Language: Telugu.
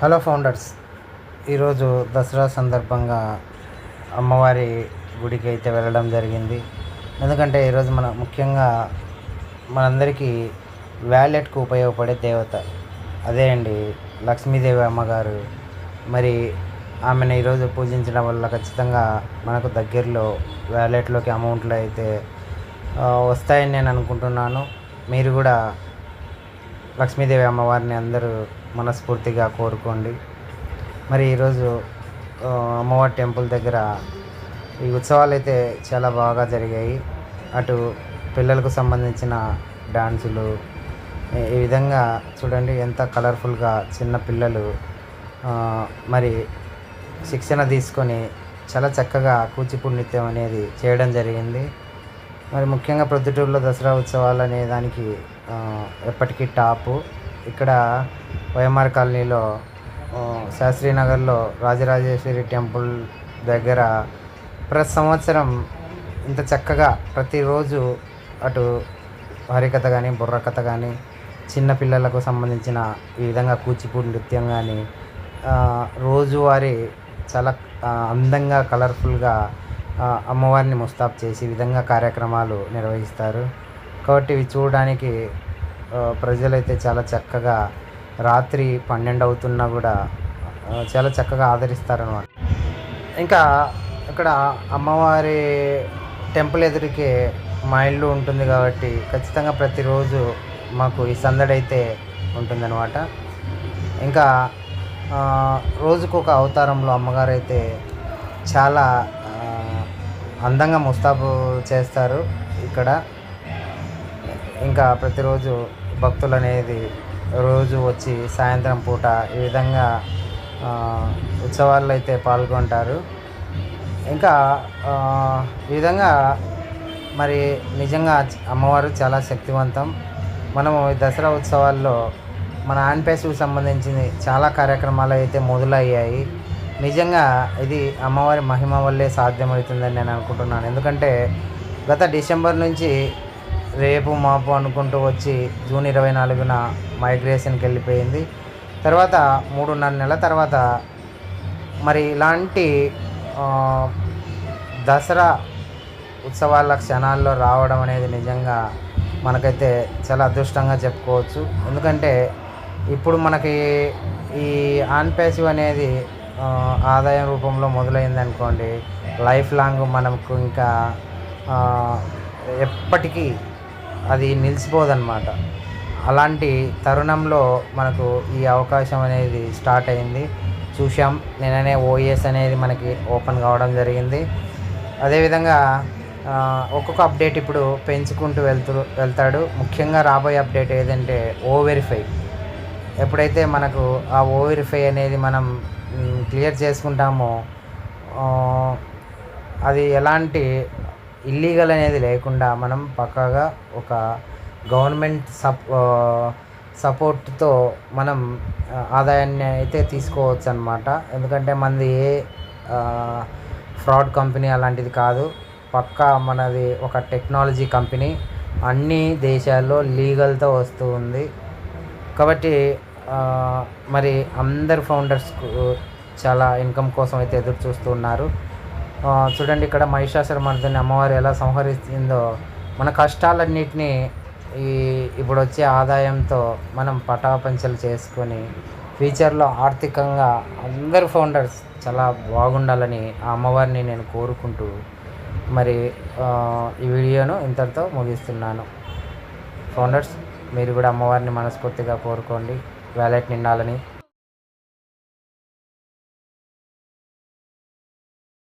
హలో ఫౌండర్స్ ఈరోజు దసరా సందర్భంగా అమ్మవారి గుడికి అయితే వెళ్ళడం జరిగింది. ఎందుకంటే ఈరోజు మన ముఖ్యంగా మనందరికీ వ్యాలెట్కు ఉపయోగపడే దేవత అదే అండి లక్ష్మీదేవి అమ్మగారు. మరి ఆమెను ఈరోజు పూజించడం వల్ల ఖచ్చితంగా మనకు దగ్గరలో వ్యాలెట్లోకి అమౌంట్లు అయితే వస్తాయని నేను అనుకుంటున్నాను. మీరు కూడా లక్ష్మీదేవి అమ్మవారిని అందరూ మనస్ఫూర్తిగా కోరుకోండి. మరి ఈరోజు అమ్మవారి టెంపుల్ దగ్గర ఈ ఉత్సవాలు అయితే చాలా బాగా జరిగాయి. అటు పిల్లలకు సంబంధించిన డాన్సులు ఈ- విధంగా చూడండి ఎంత కలర్ఫుల్గా చిన్న పిల్లలు మరి శిక్షణ తీసుకొని చాలా చక్కగా కూచిపూడి నృత్యం అనేది చేయడం జరిగింది. మరి ముఖ్యంగా ప్రొద్దుటూరులో దసరా ఉత్సవాలు అనే దానికి ఎప్పటికీ టాపు. ఇక్కడ వైఎంఆర్ కాలనీలో ఆ, శాస్త్రీనగర్లో రాజరాజేశ్వరి టెంపుల్ దగ్గర ప్రతి సంవత్సరం ఇంత చక్కగా ప్రతిరోజు అటు హరికథ కానీ బుర్రకథ కానీ చిన్నపిల్లలకు సంబంధించిన ఈ విధంగా కూచిపూడి నృత్యం కానీ రోజువారీ చాలా అందంగా కలర్ఫుల్గా అమ్మవారిని ముస్తాబ్ చేసి ఈ విధంగా కార్యక్రమాలు నిర్వహిస్తారు. కాబట్టి ఇవి చూడడానికి ప్రజలు ప్రజలైతే చాలా చక్కగా రాత్రి పన్నెండు అవుతున్నా కూడా చాలా చక్కగా ఆదరిస్తారనమాట ఇంకా ఇక్కడ అమ్మవారి టెంపుల్ ఎదురుకే మా ఇల్లు ఉంటుంది కాబట్టి ఖచ్చితంగా ప్రతిరోజు మాకు ఈ సందడి అయితే ఉంటుందన్నమాట. ఇంకా రోజుకు ఒక అవతారంలో అమ్మగారు అయితే చాలా అందంగా ముస్తాబు చేస్తారు ఇక్కడ. ఇంకా ప్రతిరోజు భక్తులు అనేది రోజు వచ్చి సాయంత్రం పూట ఈ విధంగా ఉత్సవాల్లో అయితే పాల్గొంటారు. ఇంకా ఈ విధంగా మరి నిజంగా అమ్మవారు చాలా శక్తివంతం. మనము దసరా ఉత్సవాల్లో మన ఆన్పేసుకు సంబంధించిన చాలా కార్యక్రమాలు అయితే మొదలయ్యాయి. నిజంగా ఇది అమ్మవారి మహిమ వల్లే సాధ్యమవుతుందని నేను అనుకుంటున్నాను. ఎందుకంటే గత డిసెంబర్ నుంచి రేపు మాపు అనుకుంటూ వచ్చి జూన్ ఇరవై నాలుగున మైగ్రేషన్కి వెళ్ళిపోయింది. తర్వాత మూడున్నర నెలల తర్వాత మరి ఇలాంటి దసరా ఉత్సవాల క్షణాల్లో రావడం అనేది నిజంగా మనకైతే చాలా అదృష్టంగా చెప్పుకోవచ్చు. ఎందుకంటే ఇప్పుడు మనకి ఈ ఆన్ ప్యాసివ్ అనేది ఆదాయం రూపంలో మొదలైంది అనుకోండి లైఫ్ లాంగ్ మనకు ఇంకా ఎప్పటికీ అది నిలిచిపోదన్నమాట. అలాంటి తరుణంలో మనకు ఈ అవకాశం అనేది స్టార్ట్ అయింది. చూసాం నేననే ఓఎస్ అనేది మనకి ఓపెన్ కావడం జరిగింది. అదేవిధంగా ఒక్కొక్క అప్డేట్ ఇప్పుడు పెంచుకుంటూ వెళ్తూ వెళ్తాడు. ముఖ్యంగా రాబోయే అప్డేట్ ఏదంటే ఓ వెరిఫై. ఎప్పుడైతే మనకు ఆ ఓ వెరిఫై అనేది మనం క్లియర్ చేసుకుంటామో అది ఎలాంటి ఇల్లీగల్ అనేది లేకుండా మనం పక్కాగా ఒక గవర్నమెంట్ సప్ సపోర్ట్తో మనం ఆదాయాన్ని అయితే తీసుకోవచ్చు అనమాట ఎందుకంటే మనది ఏ ఫ్రాడ్ కంపెనీ అలాంటిది కాదు. పక్కా మనది ఒక టెక్నాలజీ కంపెనీ అన్ని దేశాల్లో లీగల్తో వస్తూ ఉంది. కాబట్టి మరి అందరు ఫౌండర్స్కు చాలా ఇన్కమ్ కోసం అయితే ఎదురు చూస్తున్నారు చూడండి ఇక్కడ మహిషాసుర మర్దిని అమ్మవారు ఎలా సంహరిస్తుందో. మన కష్టాలన్నిటినీ ఈ ఇప్పుడు వచ్చే ఆదాయంతో మనం పటాపంచలు చేసుకొని ఫ్యూచర్లో ఆర్థికంగా అందరు ఫౌండర్స్ చాలా బాగుండాలని ఆ అమ్మవారిని నేను కోరుకుంటూ మరి ఈ వీడియోను ఇంతటితో ముగిస్తున్నాను. ఫౌండర్స్ మీరు కూడా అమ్మవారిని మనస్ఫూర్తిగా కోరుకోండి. వ్యాలెట్ నిండాలని